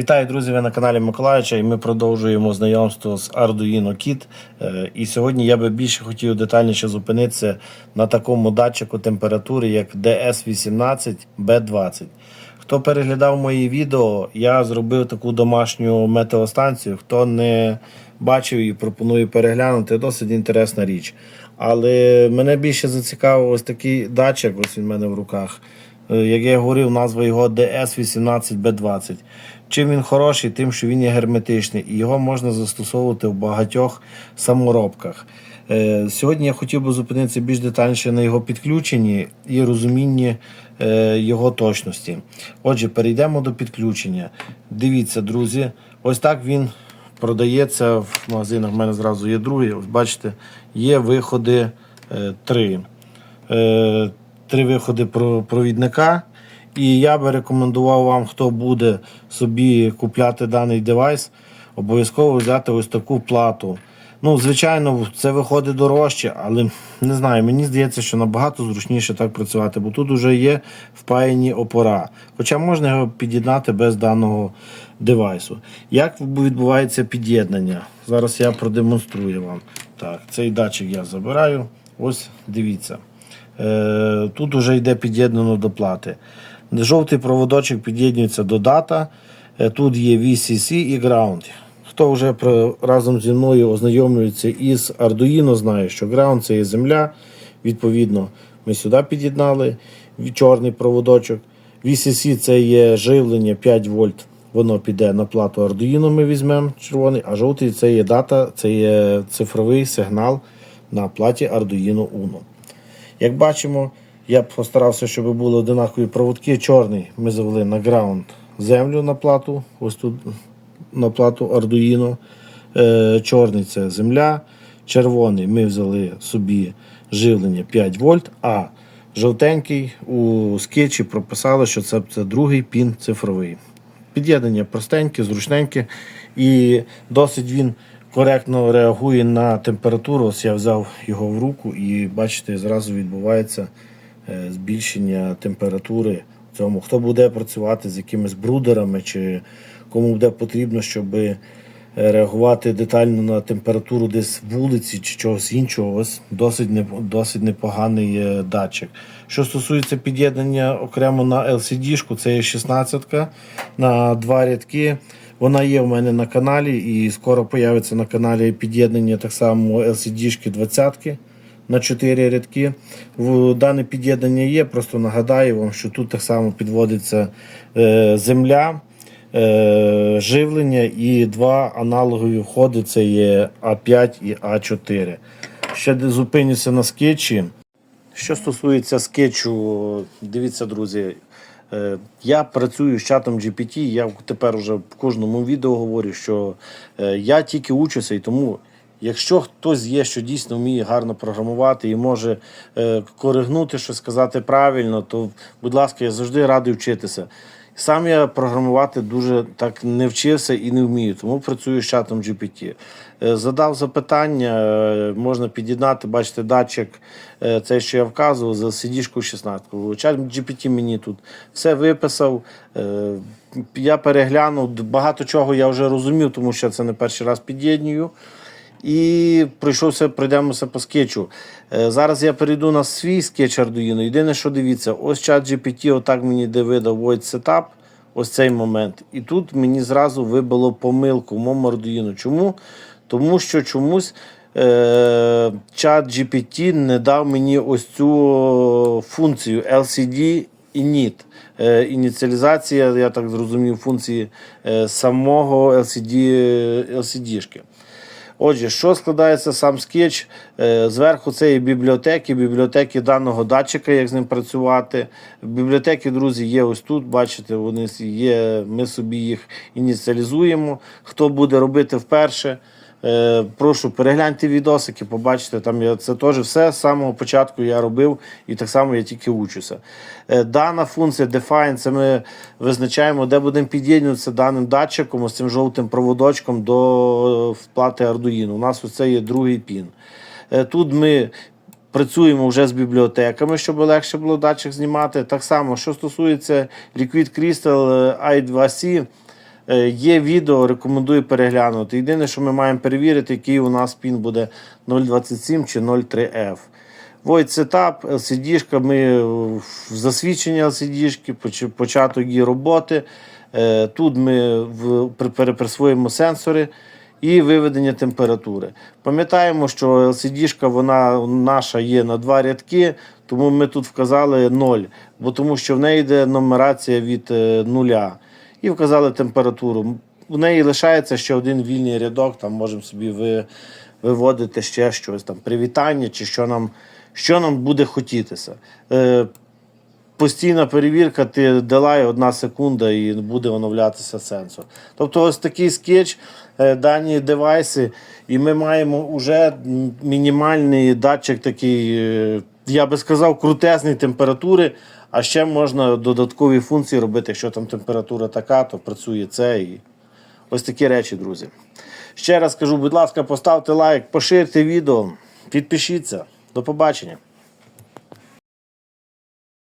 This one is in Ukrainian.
Вітаю, друзі! Ви на каналі Миколаївича і ми продовжуємо знайомство з Arduino Kit. Е, І сьогодні я би більше хотів детальніше зупинитися на такому датчику температури, як DS18B20. Хто переглядав мої відео, я зробив таку домашню метеостанцію. Хто не бачив і пропоную переглянути, досить інтересна річ. Але мене більше зацікавив ось такий датчик, ось він в мене в руках. Е, Як я говорив, назва його DS18B20. Чим він хороший, тим, що він є герметичний, і його можна застосовувати в багатьох саморобках. Е, Сьогодні я хотів би зупинитися більш детальніше на його підключенні і розумінні е, його точності. Отже, перейдемо до підключення. Дивіться, друзі, ось так він продається в магазинах. У мене зразу є другий. Ось бачите, є виходи е, три. Виходи про- провідника. І я би рекомендував вам, хто буде собі купляти даний девайс, обов'язково взяти ось таку плату. Ну, звичайно, це виходить дорожче, але не знаю, мені здається, що набагато зручніше так працювати, бо тут вже є впаяні опора. Хоча можна його під'єднати без даного девайсу. Як відбувається під'єднання? Зараз я продемонструю вам. Так, цей датчик я забираю. Ось дивіться. Е, Тут вже йде під'єднано до плати. Жовтий проводочок під'єднується до дата. Е, Тут є VCC і Ground. Хто вже разом зі мною ознайомлюється із Arduino, знає, що Ground це є земля. Відповідно, ми сюди під'єднали чорний проводочок. VCC це є живлення 5 вольт. Воно піде на плату Arduino, ми візьмемо червоний, а жовтий це є дата, це є цифровий сигнал на платі Arduino Uno. Як бачимо, я б постарався, щоб були одинакові проводки. Чорний ми завели на граунд землю на плату. Ось тут на плату Arduino. Е, Чорний це земля. Червоний ми взяли собі живлення 5 вольт, а жовтенький у скетчі прописали, що це, це другий пін цифровий. Під'єднання простеньке, зручненьке і досить він коректно реагує на температуру. Ось я взяв його в руку і бачите, зразу відбувається е, збільшення температури цьому. Хто буде працювати з якимись брудерами, чи кому буде потрібно, щоб е, реагувати детально на температуру десь вулиці чи чогось іншого, ось досить, не, досить непоганий е, датчик. Що стосується під'єднання окремо на LCD-шку, це є 16 на два рядки. Вона є в мене на каналі і скоро появиться на каналі під'єднання так само LCD-шки 20 на 4 рядки. Дане під'єднання є. Просто нагадаю вам, що тут так само підводиться е, земля, е, живлення і два аналогові входи це є А5 і А4. Ще зупинюся на скетчі. Що стосується скетчу, дивіться, друзі. Е, Я працюю з чатом GPT, я тепер вже в кожному відео говорю, що е, я тільки учуся, і тому, якщо хтось є, що дійсно вміє гарно програмувати і може е, коригнути, щось сказати правильно, то, будь ласка, я завжди радий вчитися. Сам я програмувати дуже так не вчився і не вмію, тому працюю з чатом GPT. Е, Задав запитання, е, можна під'єднати, бачите, датчик, е, цей, що я вказував, за CD-шку 16. Чат GPT мені тут все виписав. Я переглянув, багато чого я вже розумів, тому що це не перший раз під'єднюю. І пройшовся, пройдемося по скетчу. Е, Зараз я перейду на свій скетч Arduino. Єдине, що дивіться, ось чат GPT, отак мені де видав Void Setup, ось цей момент. І тут мені зразу вибило помилку в моєму Arduino. Чому? Тому що чомусь е, чат GPT не дав мені ось цю функцію LCD init. Е, ініціалізація, я так зрозумів, функції е, самого LCD, LCD-шки. Отже, що складається сам скетч? Е, Зверху це є бібліотеки, бібліотеки даного датчика, як з ним працювати. Бібліотеки, друзі, є ось тут. Бачите, вони є. Ми собі їх ініціалізуємо. Хто буде робити вперше? Е, Прошу перегляньте відосики, побачите, там я це теж все з самого початку я робив і так само я тільки учуся. Е, Дана функція Define, це ми визначаємо, де будемо під'єднуватися даним датчиком, ось цим жовтим проводочком до вплати Arduino. У нас ось це є другий пін. Е, Тут ми працюємо вже з бібліотеками, щоб легше було датчик знімати. Так само, що стосується Liquid Crystal е, i2C. Е, Є відео, рекомендую переглянути. Єдине, що ми маємо перевірити, який у нас пін буде 0,27 чи 0,3F. Void Setup, LCD, ми в засвідчення LCD, початок її роботи. Е, Тут ми переприсвоїмо сенсори і виведення температури. Пам'ятаємо, що LCD вона наша є на два рядки, тому ми тут вказали 0, бо тому що в неї йде нумерація від е, нуля. І вказали температуру. У неї лишається ще один вільний рядок, там можемо собі ви, виводити ще щось, там привітання чи що нам, що нам буде хотітися. Е, постійна перевірка, ти дала одна секунда і буде оновлятися сенсор. Тобто ось такий скетч, е, дані девайси, і ми маємо вже мінімальний датчик такий, е, я би сказав, крутезні температури, а ще можна додаткові функції робити. Якщо там температура така, то працює це і ось такі речі, друзі. Ще раз кажу, будь ласка, поставте лайк, поширте відео, підпишіться. До побачення.